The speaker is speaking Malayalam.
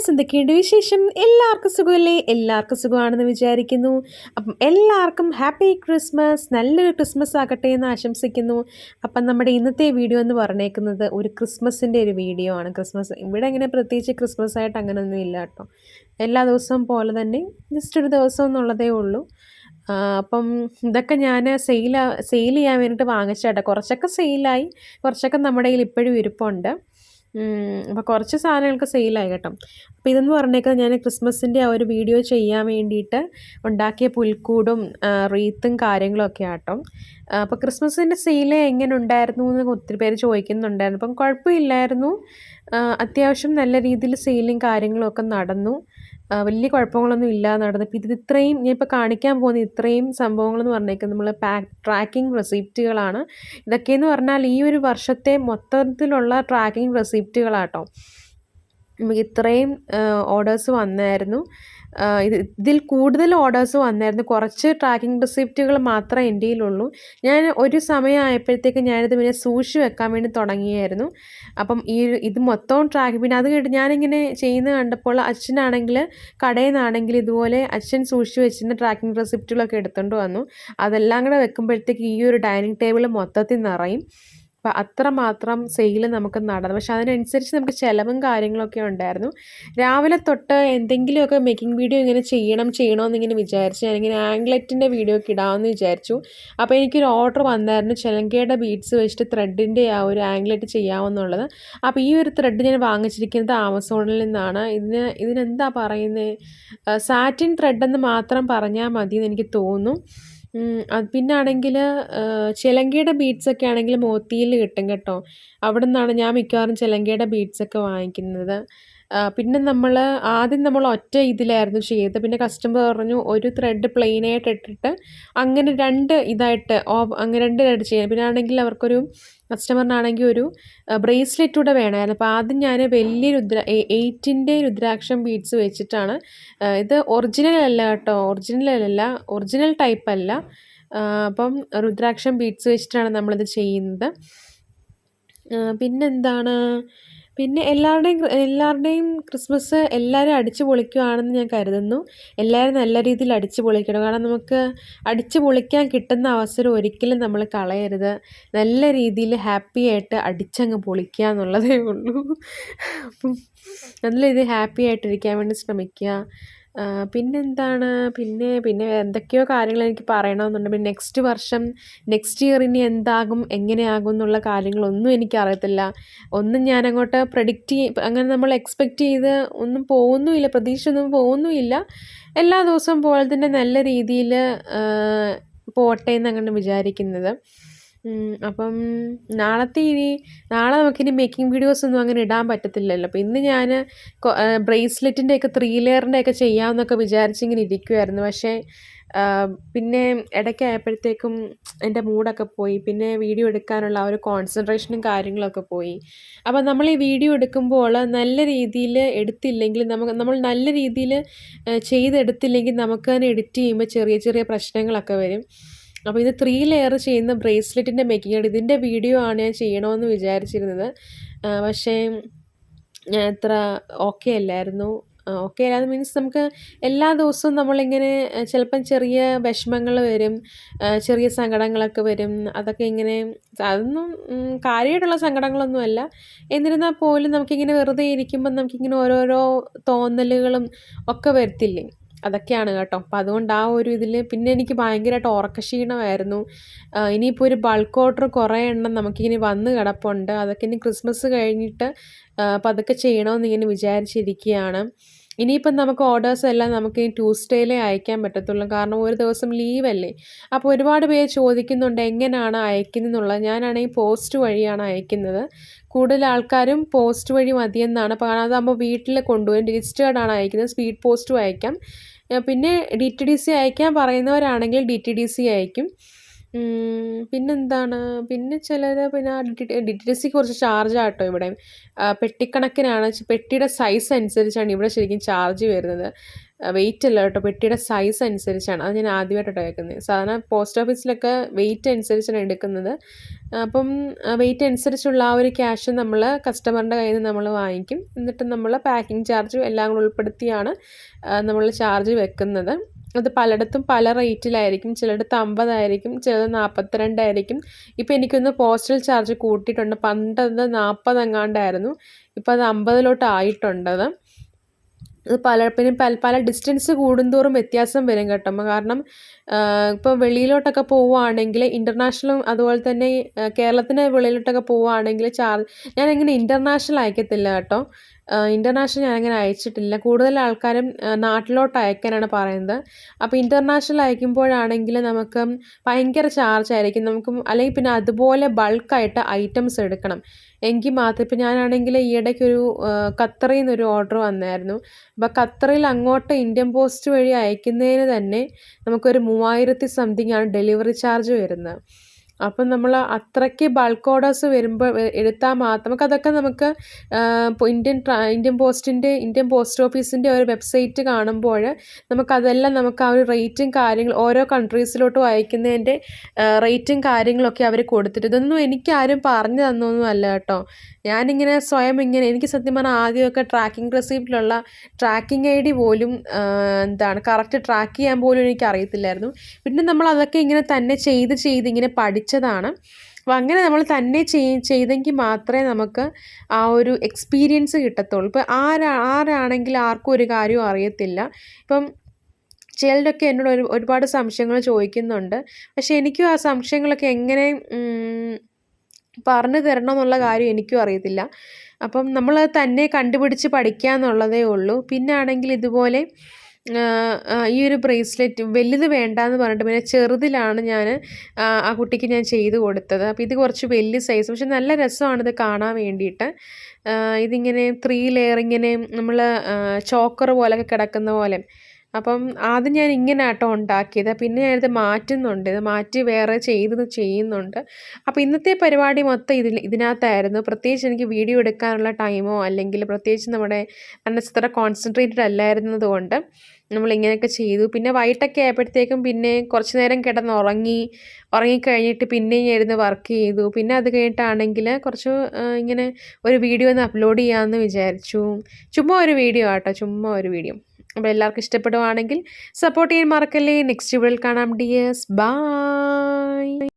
ഗായ്സ് എന്തൊക്കെയുണ്ട് വിശേഷം? എല്ലാവർക്കും സുഖമല്ലേ? എല്ലാവർക്കും സുഖമാണെന്ന് വിചാരിക്കുന്നു. അപ്പം എല്ലാവർക്കും ഹാപ്പി ക്രിസ്മസ് നല്ലൊരു ക്രിസ്മസ് ആകട്ടെ എന്ന് ആശംസിക്കുന്നു. അപ്പം നമ്മുടെ ഇന്നത്തെ വീഡിയോ എന്ന് പറഞ്ഞേക്കുന്നത് ഒരു ക്രിസ്മസിന്റെ ഒരു വീഡിയോ ആണ്. ക്രിസ്മസ് ഇവിടെ അങ്ങനെ പ്രത്യേകിച്ച് ക്രിസ്മസ് ആയിട്ട് അങ്ങനെയൊന്നും ഇല്ല കേട്ടോ. എല്ലാ ദിവസവും പോലെ തന്നെ ജസ്റ്റ് ഒരു ദിവസം എന്നുള്ളതേ ഉള്ളൂ. അപ്പം ഇതൊക്കെ ഞാൻ സെയിൽ സെയിൽ ചെയ്യാൻ വേണ്ടിയിട്ട് വാങ്ങിച്ചേട്ടാ കുറച്ചൊക്കെ സെയിലായി കുറച്ചൊക്കെ നമ്മുടെ കയ്യിൽ ഇപ്പോഴും ഇരിപ്പുണ്ട്. അപ്പോൾ കുറച്ച് സാധനങ്ങൾക്ക് സെയിലായി കേട്ടോ. അപ്പോൾ ഇതെന്ന് പറഞ്ഞേക്കുന്നത് ഞാൻ ക്രിസ്മസിന്റെ ആ ഒരു വീഡിയോ ചെയ്യാൻ വേണ്ടിയിട്ട് ഉണ്ടാക്കിയ പുൽക്കൂടും റീത്തും റീത്തും കാര്യങ്ങളൊക്കെ ആട്ടോ. അപ്പോൾ ക്രിസ്മസിന്റെ സെയിൽ എങ്ങനെ ഉണ്ടായിരുന്നു എന്ന് ഒത്തിരി പേര് ചോദിക്കുന്നുണ്ടായിരുന്നു. അപ്പം കുഴപ്പമില്ലായിരുന്നു. അത്യാവശ്യം നല്ല രീതിയിൽ സെയിലും കാര്യങ്ങളും ഒക്കെ നടന്നു. വലിയ കുഴപ്പങ്ങളൊന്നും ഇല്ലാതെ നടന്നു. ഇപ്പം ഇത് ഇത്രയും ഞാൻ ഇപ്പോൾ കാണിക്കാൻ പോകുന്ന ഇത്രയും സംഭവങ്ങളെന്ന് പറഞ്ഞേക്കുന്നത് നമ്മൾ പാക്ക് ട്രാക്കിംഗ് റെസിപ്റ്റുകളാണ് ഇതൊക്കെയെന്ന് പറഞ്ഞാൽ ഈ ഒരു വർഷത്തെ മൊത്തത്തിലുള്ള ട്രാക്കിംഗ് റെസിപ്റ്റുകളാട്ടോ നമുക്ക് ഇത്രയും ഓർഡേഴ്സ് വന്നായിരുന്നു. ഇത് ഇതിൽ കൂടുതൽ ഓർഡേഴ്സ് വന്നായിരുന്നു. കുറച്ച് ട്രാക്കിംഗ് റെസിപ്റ്റുകൾ മാത്രമേ എന്റെ കയ്യിലുള്ളൂ ഞാൻ ഒരു സമയമായപ്പോഴത്തേക്ക് ഞാനിത് പിന്നെ സൂക്ഷി വെക്കാൻ വേണ്ടി തുടങ്ങിയായിരുന്നു. അപ്പം ഈ ഇത് മൊത്തവും ട്രാക്ക് പിന്നെ അത് കേട്ട് ഞാനിങ്ങനെ ചെയ്യുന്ന കണ്ടപ്പോൾ അച്ഛനാണെങ്കിൽ കടയിൽ നിന്നാണെങ്കിൽ ഇതുപോലെ അച്ഛൻ സൂക്ഷിച്ച് വെച്ചിരുന്ന ട്രാക്കിംഗ് റെസിപ്റ്റുകളൊക്കെ എടുത്തുകൊണ്ട് വന്നു. അതെല്ലാം കൂടെ വെക്കുമ്പോഴത്തേക്ക് ഈ ഒരു ഡൈനിങ് ടേബിൾ മൊത്തത്തിൽ നിറയും. അപ്പം അത്രമാത്രം സെയിൽ നമുക്ക് നടന്നു. പക്ഷെ അതിനനുസരിച്ച് നമുക്ക് ചിലവും കാര്യങ്ങളൊക്കെ ഉണ്ടായിരുന്നു. രാവിലെ തൊട്ട് എന്തെങ്കിലുമൊക്കെ മേക്കിംഗ് വീഡിയോ ഇങ്ങനെ ചെയ്യണം ചെയ്യണമെന്ന് ഇങ്ങനെ വിചാരിച്ചു ഞാനിങ്ങനെ ആംഗ്ലറ്റിന്റെ വീഡിയോ ഒക്കെ ഇടാമെന്ന് വിചാരിച്ചു. അപ്പോൾ എനിക്കൊരു ഓർഡർ വന്നായിരുന്നു ചിലങ്കയുടെ ബീഡ്സ് വെച്ചിട്ട് ത്രെഡിന്റെ ആ ഒരു ആംഗ്ലറ്റ് ചെയ്യാമെന്നുള്ളത്. അപ്പോൾ ഈ ഒരു ത്രെഡ് ഞാൻ വാങ്ങിച്ചിരിക്കുന്നത് ആമസോണിൽ നിന്നാണ്. ഇതിന് ഇതിനെന്താ പറയുന്നത് സാറ്റിൻ ത്രെഡ് എന്ന് മാത്രം പറഞ്ഞാൽ മതി എന്ന് എനിക്ക് തോന്നുന്നു. പിന്നെ ആണെങ്കിൽ ചിലങ്കയുടെ ബീഡ്സ് ഒക്കെ ആണെങ്കിൽ മോത്തിയിൽ കിട്ടും കേട്ടോ. അവിടെ നിന്നാണ് ഞാൻ മിക്കവാറും ചിലങ്കയുടെ ബീഡ്സ് ഒക്കെ വാങ്ങിക്കുന്നത്. പിന്നെ നമ്മൾ ആദ്യം നമ്മൾ ഒറ്റ ഇതിലായിരുന്നു ചെയ്തത്. പിന്നെ കസ്റ്റമർ പറഞ്ഞു ഒരു ത്രെഡ് പ്ലെയിനായിട്ട് ഇട്ടിട്ട് അങ്ങനെ രണ്ട് ഇതായിട്ട് അങ്ങനെ രണ്ട് രണ്ട് ചെയ്യാൻ പിന്നെ ആണെങ്കിൽ അവർക്കൊരു കസ്റ്റമറിനാണെങ്കിൽ ഒരു ബ്രേസ്ലെറ്റ് കൂടെ വേണമായിരുന്നു. അപ്പോൾ ആദ്യം ഞാൻ വലിയ രുദ്ര എയ്റ്റിന്റെ രുദ്രാക്ഷം ബീഡ്സ് വെച്ചിട്ടാണ് ഇത് ഒറിജിനൽ അല്ല കേട്ടോ. ഒറിജിനൽ അല്ല ഒറിജിനൽ ടൈപ്പ് അല്ല. അപ്പം രുദ്രാക്ഷം ബീഡ്സ് വെച്ചിട്ടാണ് നമ്മളിത് ചെയ്യുന്നത്. പിന്നെന്താണ്? പിന്നെ എല്ലാവരുടെയും എല്ലാവരുടെയും ക്രിസ്മസ് എല്ലാവരും അടിച്ചു പൊളിക്കുകയാണെന്ന് ഞാൻ കരുതുന്നു. എല്ലാവരും നല്ല രീതിയിൽ അടിച്ചു പൊളിക്കണം. കാരണം നമുക്ക് അടിച്ചു പൊളിക്കാൻ കിട്ടുന്ന അവസരം ഒരിക്കലും നമ്മൾ കളയരുത്. നല്ല രീതിയിൽ ഹാപ്പി ആയിട്ട് അടിച്ചങ്ങ് പൊളിക്കുക എന്നുള്ളതേ ഉള്ളൂ. നല്ല രീതിയിൽ ഹാപ്പി ആയിട്ടിരിക്കാൻ വേണ്ടി ശ്രമിക്കുക. പിന്നെന്താണ്? പിന്നെ പിന്നെ എന്തൊക്കെയോ കാര്യങ്ങൾ എനിക്ക് പറയണമെന്നുണ്ട്. പിന്നെ നെക്സ്റ്റ് വർഷം നെക്സ്റ്റ് ഇയർ ഇനി എന്താകും എങ്ങനെയാകും എന്നുള്ള കാര്യങ്ങളൊന്നും എനിക്കറിയത്തില്ല. ഒന്നും ഞാനങ്ങോട്ട് പ്രഡിക്റ്റ് അങ്ങനെ നമ്മൾ എക്സ്പെക്റ്റ് ചെയ്ത് ഒന്നും പോകുന്നുമില്ല പ്രതീക്ഷ ഒന്നും പോകുന്നുമില്ല. എല്ലാ ദിവസവും പോലെ തന്നെ നല്ല രീതിയിൽ പോട്ടെ എന്നങ്ങനെ വിചാരിക്കുന്നത്. അപ്പം നാളത്തെ ഇനി നാളെ നമുക്കിനി മേക്കിംഗ് വീഡിയോസ് ഒന്നും അങ്ങനെ ഇടാൻ പറ്റത്തില്ലല്ലോ. അപ്പോൾ ഇന്ന് ഞാൻ ബ്രേസ്ലെറ്റിന്റെ ഒക്കെ ത്രീ ലെയറിന്റെ ഒക്കെ ചെയ്യാമെന്നൊക്കെ വിചാരിച്ചിങ്ങനെ ഇരിക്കുമായിരുന്നു പക്ഷേ പിന്നെ ഇടയ്ക്കായപ്പോഴത്തേക്കും എന്റെ മൂഡൊക്കെ പോയി. പിന്നെ വീഡിയോ എടുക്കാനുള്ള ആ ഒരു കോൺസെൻട്രേഷനും കാര്യങ്ങളൊക്കെ പോയി. അപ്പോൾ നമ്മൾ ഈ വീഡിയോ എടുക്കുമ്പോൾ നല്ല രീതിയിൽ എടുത്തില്ലെങ്കിൽ നമുക്ക് നമ്മൾ നല്ല രീതിയിൽ ചെയ്തെടുത്തില്ലെങ്കിൽ നമുക്ക് തന്നെ എഡിറ്റ് ചെയ്യുമ്പോൾ ചെറിയ ചെറിയ പ്രശ്നങ്ങളൊക്കെ വരും. അപ്പോൾ ഇത് ത്രീ ലെയർ ചെയ്യുന്ന ബ്രേസ്ലെറ്റിന്റെ മേക്കിംഗ് ആണ്. ഇതിന്റെ വീഡിയോ ആണ് ഞാൻ ചെയ്യണമെന്ന് വിചാരിച്ചിരുന്നത്. പക്ഷേ ഞാൻ അത്ര ഓക്കെ അല്ലായിരുന്നു. ഓക്കെ അല്ലാതെ മീൻസ് നമുക്ക് എല്ലാ ദിവസവും നമ്മളിങ്ങനെ ചിലപ്പം ചെറിയ വിഷമങ്ങൾ വരും ചെറിയ സങ്കടങ്ങളൊക്കെ വരും. അതൊക്കെ ഇങ്ങനെ അതൊന്നും കാര്യമായിട്ടുള്ള സങ്കടങ്ങളൊന്നുമല്ല എന്നിരുന്നാൽ പോലും നമുക്കിങ്ങനെ വെറുതെ ഇരിക്കുമ്പം നമുക്കിങ്ങനെ ഓരോരോ തോന്നലുകളും ഒക്കെ വരത്തില്ലേ? അതൊക്കെയാണ് കേട്ടോ. അപ്പം അതുകൊണ്ട് ആ ഒരു ഇതിൽ പിന്നെ എനിക്ക് ഭയങ്കരമായിട്ട് ഉറക്കക്ഷീണമായിരുന്നു. ഇനിയിപ്പോൾ ഒരു ബൾക്ക് ഓർഡർ കുറേ എണ്ണം നമുക്കിങ്ങനെ വന്ന് കിടപ്പുണ്ട്. അതൊക്കെ ഇനി ക്രിസ്മസ് കഴിഞ്ഞിട്ട് പതുക്കെ ചെയ്യണമെന്ന് ഇങ്ങനെ വിചാരിച്ചിരിക്കുകയാണ്. ഇനിയിപ്പം നമുക്ക് ഓർഡേഴ്സ് എല്ലാം നമുക്ക് ഈ ട്യൂസ്ഡേയിലേ അയക്കാൻ പറ്റത്തുള്ളൂ. കാരണം ഒരു ദിവസം ലീവല്ലേ അപ്പോൾ ഒരുപാട് പേര് ചോദിക്കുന്നുണ്ട് എങ്ങനെയാണ് അയക്കുന്നതെന്നുള്ളത് ഞാനാണെങ്കിൽ പോസ്റ്റ് വഴിയാണ് അയക്കുന്നത്. കൂടുതൽ ആൾക്കാരും പോസ്റ്റ് വഴി മതിയെന്നാണ് അപ്പോൾ കാരണം അതാകുമ്പോൾ വീട്ടിൽ കൊണ്ടുപോയി രജിസ്റ്റേർഡാണ് അയക്കുന്നത്. സ്പീഡ് പോസ്റ്റും അയക്കാം. പിന്നെ ഡി ടി ഡി സി അയക്കാൻ പറയുന്നവരാണെങ്കിൽ ഡി ടി ഡി സി അയക്കും. പിന്നെന്താണ്? പിന്നെ ചിലർ പിന്നെ ഡി ടി സിക്ക് കുറച്ച് ചാർജ് ആട്ടോ ഇവിടെ. പെട്ടിക്കണക്കിനാണ്. പെട്ടിയുടെ സൈസ് അനുസരിച്ചാണ് ഇവിടെ ശരിക്കും ചാർജ് വരുന്നത്. വെയിറ്റ് അല്ല കേട്ടോ. പെട്ടിയുടെ സൈസ് അനുസരിച്ചാണ്. അത് ഞാൻ ആദ്യമായിട്ടോ കേൾക്കുന്നത് സാധാരണ പോസ്റ്റ് ഓഫീസിലൊക്കെ വെയിറ്റ് അനുസരിച്ചാണ് എടുക്കുന്നത്. അപ്പം വെയിറ്റ് അനുസരിച്ചുള്ള ആ ഒരു ക്യാഷ് നമ്മൾ കസ്റ്റമറിന്റെ കയ്യിൽ നിന്ന് നമ്മൾ വാങ്ങിക്കും. എന്നിട്ട് നമ്മൾ പാക്കിംഗ് ചാർജ് എല്ലാം കൂടെ ഉൾപ്പെടുത്തിയാണ് നമ്മൾ ചാർജ് വെക്കുന്നത്. അത് പലയിടത്തും പല റേറ്റിലായിരിക്കും ചിലയിടത്ത് അമ്പതായിരിക്കും ചിലത് നാൽപ്പത്തിരണ്ടായിരിക്കും ഇപ്പോൾ എനിക്കൊന്ന് പോസ്റ്റൽ ചാർജ് കൂട്ടിയിട്ടുണ്ട്. പണ്ടത് നാൽപ്പത് എങ്ങാണ്ടായിരുന്നു ഇപ്പോൾ അത് അമ്പതിലോട്ട് ആയിട്ടുണ്ടത് അത് പല പിന്നെ പല പല ഡിസ്റ്റൻസ് കൂടുന്തോറും വ്യത്യാസം വരും കേട്ടോ. കാരണം ഇപ്പോൾ വെളിയിലോട്ടൊക്കെ പോവുകയാണെങ്കിൽ ഇന്റർനാഷണലും അതുപോലെ തന്നെ കേരളത്തിന് വെളിയിലോട്ടൊക്കെ പോവുകയാണെങ്കിൽ ചാർജ് ഞാനങ്ങനെ ഇന്റർനാഷണൽ അയക്കത്തില്ല കേട്ടോ. ഇന്റർനാഷണൽ ഞാനങ്ങനെ അയച്ചിട്ടില്ല. കൂടുതൽ ആൾക്കാരും നാട്ടിലോട്ട് അയക്കാനാണ് പറയുന്നത്. അപ്പോൾ ഇന്റർനാഷണൽ അയക്കുമ്പോഴാണെങ്കിൽ നമുക്ക് ഭയങ്കര ചാർജ് ആയിരിക്കും. നമുക്ക് അല്ലെങ്കിൽ പിന്നെ അതുപോലെ ബൾക്കായിട്ട് ഐറ്റംസ് എടുക്കണം. എങ്കിൽ മാത്രം. ഇപ്പം ഞാനാണെങ്കിൽ ഈയിടയ്ക്കൊരു ഖത്തറിൽ നിന്നൊരു ഓർഡർ വന്നായിരുന്നു. അപ്പം ഖത്തറിൽ അങ്ങോട്ട് ഇന്ത്യൻ പോസ്റ്റ് വഴി അയക്കുന്നതിന് തന്നെ നമുക്കൊരു മൂവായിരത്തി സംതിങ് ആണ് ഡെലിവറി ചാർജ് വരുന്നത്. അപ്പം നമ്മൾ അത്രയ്ക്ക് ബൾക്ക് ഓർഡേഴ്സ് വരുമ്പോൾ എടുത്താൽ മാത്രം നമുക്ക് അതൊക്കെ നമുക്ക് ഇന്ത്യൻ ഇന്ത്യൻ പോസ്റ്റിന്റെ ഇന്ത്യൻ പോസ്റ്റ് ഓഫീസിന്റെ ഒരു വെബ്സൈറ്റ് കാണുമ്പോൾ നമുക്കതെല്ലാം നമുക്ക് ആ ഒരു റേറ്റും കാര്യങ്ങൾ ഓരോ കൺട്രീസിലോട്ടും അയക്കുന്നതിന്റെ റേറ്റും കാര്യങ്ങളൊക്കെ അവർ കൊടുത്തിട്ട് ഇതൊന്നും എനിക്കാരും പറഞ്ഞു തന്നൊന്നും അല്ല കേട്ടോ. ഞാനിങ്ങനെ സ്വയം ഇങ്ങനെ എനിക്ക് സത്യം പറഞ്ഞാൽ ആദ്യമൊക്കെ ട്രാക്കിംഗ് റെസിപ്റ്റിലുള്ള ട്രാക്കിംഗ് ഐ ഡി പോലും എന്താണ് കറക്റ്റ് ട്രാക്ക് ചെയ്യാൻ പോലും എനിക്ക് അറിയത്തില്ലായിരുന്നു പിന്നെ നമ്മൾ അതൊക്കെ ഇങ്ങനെ തന്നെ ചെയ്ത് ചെയ്ത് ഇങ്ങനെ പഠിച്ചതാണ്. അപ്പോൾ അങ്ങനെ നമ്മൾ തന്നെ ചെയ് ചെയ്തെങ്കിൽ മാത്രമേ നമുക്ക് ആ ഒരു എക്സ്പീരിയൻസ് കിട്ടത്തുള്ളൂ. ഇപ്പോൾ ആരാ ആരാണെങ്കിൽ ആർക്കും ഒരു കാര്യവും അറിയത്തില്ല. ഇപ്പം ചിലരൊക്കെ എന്നോട് ഒരു ഒരുപാട് സംശയങ്ങൾ ചോദിക്കുന്നുണ്ട്. പക്ഷേ എനിക്കും ആ സംശയങ്ങളൊക്കെ എങ്ങനെ പറഞ്ഞു തരണം എന്നുള്ള കാര്യം എനിക്കും അറിയത്തില്ല. അപ്പം നമ്മൾ തന്നെ കണ്ടുപിടിച്ച് പഠിക്കുക എന്നുള്ളതേ ഉള്ളൂ. പിന്നെ ആണെങ്കിൽ ഇതുപോലെ ഈ ഒരു ബ്രേസ്ലെറ്റ് വലുത് വേണ്ട എന്ന് പറഞ്ഞിട്ട് പിന്നെ ചെറുതിലാണ് ഞാൻ ആ കുട്ടിക്ക് ഞാൻ ചെയ്ത് കൊടുത്തത്. അപ്പോൾ ഇത് കുറച്ച് വലിയ സൈസ് പക്ഷെ നല്ല രസമാണ് ഇത് കാണാൻ വേണ്ടിയിട്ട്. ഇതിങ്ങനെ ത്രീ ലെയർ ഇങ്ങനെ നമ്മൾ ചോക്കർ പോലെയൊക്കെ കിടക്കുന്ന പോലെ. അപ്പം ആദ്യം ഞാൻ ഇങ്ങനെ ആട്ടോ ഉണ്ടാക്കിയത്. പിന്നെ ഞാനിത് മാറ്റുന്നുണ്ട്. ഇത് മാറ്റി വേറെ ചെയ്ത് ചെയ്യുന്നുണ്ട്. അപ്പോൾ ഇന്നത്തെ പരിപാടി മൊത്തം ഇതിൽ ഇതിനകത്തായിരുന്നു. പ്രത്യേകിച്ച് എനിക്ക് വീഡിയോ എടുക്കാനുള്ള ടൈമോ അല്ലെങ്കിൽ പ്രത്യേകിച്ച് നമ്മുടെ അത്ര കോൺസെൻട്രേറ്റഡ് അല്ലായിരുന്നത് കൊണ്ട് നമ്മൾ ചെയ്തു. പിന്നെ വൈകിട്ടൊക്കെ ആയപ്പോഴത്തേക്കും പിന്നെ കുറച്ച് നേരം കിടന്ന് ഉറങ്ങി ഉറങ്ങിക്കഴിഞ്ഞിട്ട് പിന്നെയും ഇരുന്ന് വർക്ക് ചെയ്തു. പിന്നെ അത് കഴിഞ്ഞിട്ടാണെങ്കിൽ കുറച്ച് ഇങ്ങനെ ഒരു വീഡിയോ ഒന്ന് അപ്ലോഡ് ചെയ്യാമെന്ന് വിചാരിച്ചു. ചുമ്മാ ഒരു വീഡിയോ ആട്ടോ. ചുമ്മാ ഒരു വീഡിയോ. അപ്പോൾ എല്ലാവർക്കും ഇഷ്ടപ്പെടുവാണെങ്കിൽ സപ്പോർട്ട് ചെയ്യാൻ മറക്കല്ലേ. നെക്സ്റ്റ് വീഡിയോയിൽ കാണാം. Dears by